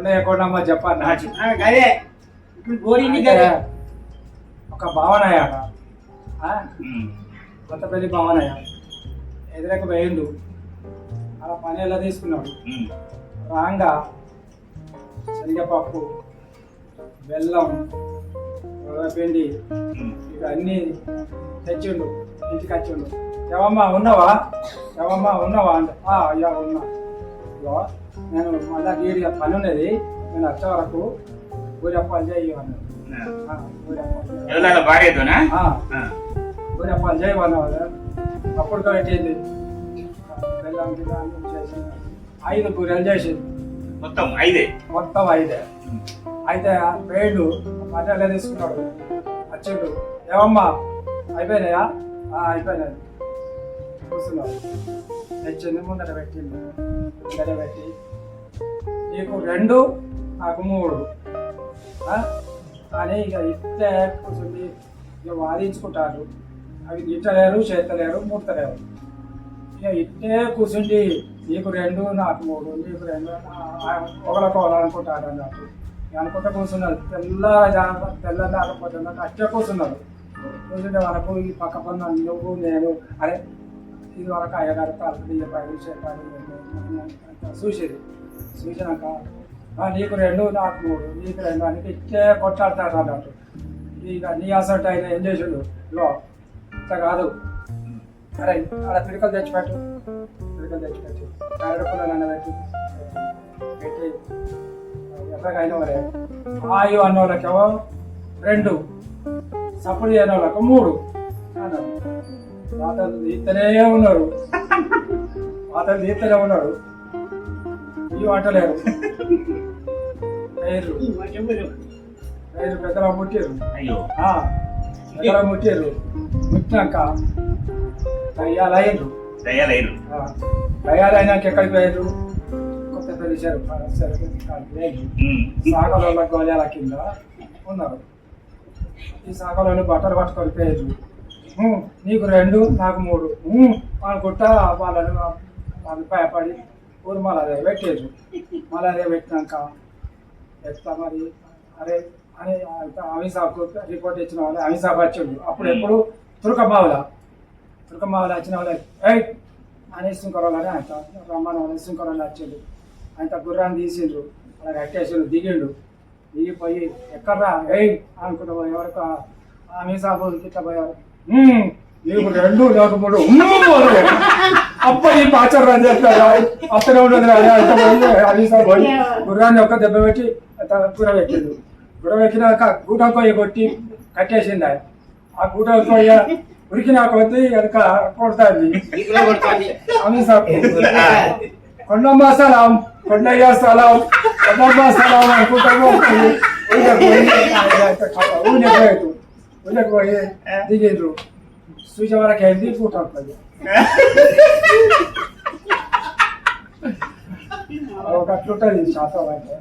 కొండ కొండమ్మ చెప్పాను ఆ, గదే. ఇప్పుడు గోరింది గదే. ఒక భావనయ్య ఆ? ఉమ్. కొత్తపల్లి భావనయ్య ఎదురక వేయండు అలా పని ఎలా తీసుకున్నాడు. రాంగా శనగపప్పు బెల్లం పిండి. ఇవన్నీ తెచ్చిండు. ఇంటికి వచ్చిండు. ఏవమ్మా ఉన్నావా? ఏవమ్మా ఉన్నావా? అంటే "ఆ, అయ్యా ఉన్నా. ఇగో నేను మళ్ళా గీడి పని ఉన్నది. నేను వచ్చే వరకు ఊరప్పాలు చేయి అన్నాడు ఆ. "ఆ, ఊరప్పాలు చేయి." ఎవరి భార్యతోనా. ఊరప్పాలు చేయి అన్నావు అప్పుడు పెట్టింది బెల్లం అన్నీ చేసి ఐదు కూరలు చేసింది మొత్తం ఐదే? మొత్తం ఐదే. అయితే పేర్లు మధ్యలో తీసుకున్నాడు. వచ్చిండు. ఏమమ్మా అయిపోయినాయా? "ఆ, అయిపోయినాయి. కూర్చున్నాడు నేను ముందర పెట్టింది ముందర పెట్టి నీకు రెండు నాకు మూడు. అని ఇక ఇట్టే కూర్చుండి ఇక వాదించుకుంటారు. అవి తిట్టలేరు చేతలేరు ముట్టలేరు ఇక ఇట్టే కూర్చుండి నీకు రెండు నాకు మూడు నీకు రెండు ఒకలకోవాలనుకుంటారు అన్నట్టు. అనుకుంటే కూర్చున్నారు. తెల్ల తెల్ల దాకపోతే అట్టే కూర్చున్నారు. కూర్చుంటే వరకు ఈ పక్క పన్న నువ్వు నేను అరే ఇది వరకు అయ్యగారు తలుపు తీయపాడు చెప్పాడు చూసేది చూసినాక నీకు రెండు నాకు మూడు నీకు రెండు అని ఇట్టే కొట్లాడతాడు అన్నట్టు ఇక నీ అసలు ఆయన ఏం చేసిండు? లో ఇట్లా కాదు. అరే ఆడ పిడికలు తెచ్చిపెట్టు. పిడికలు తెచ్చిపెట్టు. కారడ పుల్లలు పెట్టు. పెట్టి. ఎట్లాగ అయిన వరే ఆయు అన్న వాళ్ళకేమో రెండు. సపోర్ట్ చేయని వాళ్ళకు మూడు. అన్నారు పాతలు తీస్తూనే ఉన్నారు పాతలు తీస్తూనే ఉన్నారు ఈ వంటలేరు పేర్లు పేర్లు పెద్దలా ముట్టారు పెద్దలా ముట్టారు ముట్టినాక తయ్యాలయ్యారు దయ్యాలైరు తయారైనాక ఎక్కడికి పోయారు కొత్త తెలిసారు. సాగల గోళాల కింద ఉన్నారు. ఈ సాగలోని బట్టలు పట్టుకొని పోయారు "ఊ, నీకు రెండు నాకు మూడు. అనుకుంటా వాళ్ళని వాళ్ళు భయపడి ఊరు మళ్ళీ అదే పెట్టారు మళ్ళీ అదే పెట్టినాక ఎట్లా మరి? అరే అని అమిసాకు రిపోర్ట్ ఇచ్చిన వాళ్ళు అమిసాబ్ వచ్చిండు. అప్పుడు ఎప్పుడు? తురకమావుల తురకమావుల వచ్చిన వాళ్ళు ఏయ్ అని సుంకరాలని అంట రమ్మని వాళ్ళు సుంకరాలు వచ్చిండు. అంత గుర్రాన్ని తీసిండ్రు. అలా కట్టేసిండు దిగిండు. దిగిపోయి ఎక్కడ్రా? ఏయ్! అనుకుంటా ఎవరికి అమిసాబు ఇట్లా పోయారు. "ఉమ్, నీకు రెండు నాకు మూడు. ఉమ్ము పోలే." అప్ప ఈ పాచర్ అని చెప్పారు అతనే ఉండదు పోయి గుర్రాన్ని ఒక్క దెబ్బ పెట్టి అంత గుర్ర పెట్టిండు గుర్ర పెట్టినాక గూట కొయ్య కొట్టి కట్టేసింది ఆయన. ఆ గూట కొయ్య ఉరికినా కొద్ది వెనక కొడుతుంది. కొడుతుంది. అమిసాబ్ కొండమ్మ సలాం కొండయ్య సలాం కొండమ్మ సలాం అనుకుంటాము. Olha como é. é. De dentro. Suja hora que é de puta. और का टोटल इंशाल्लाह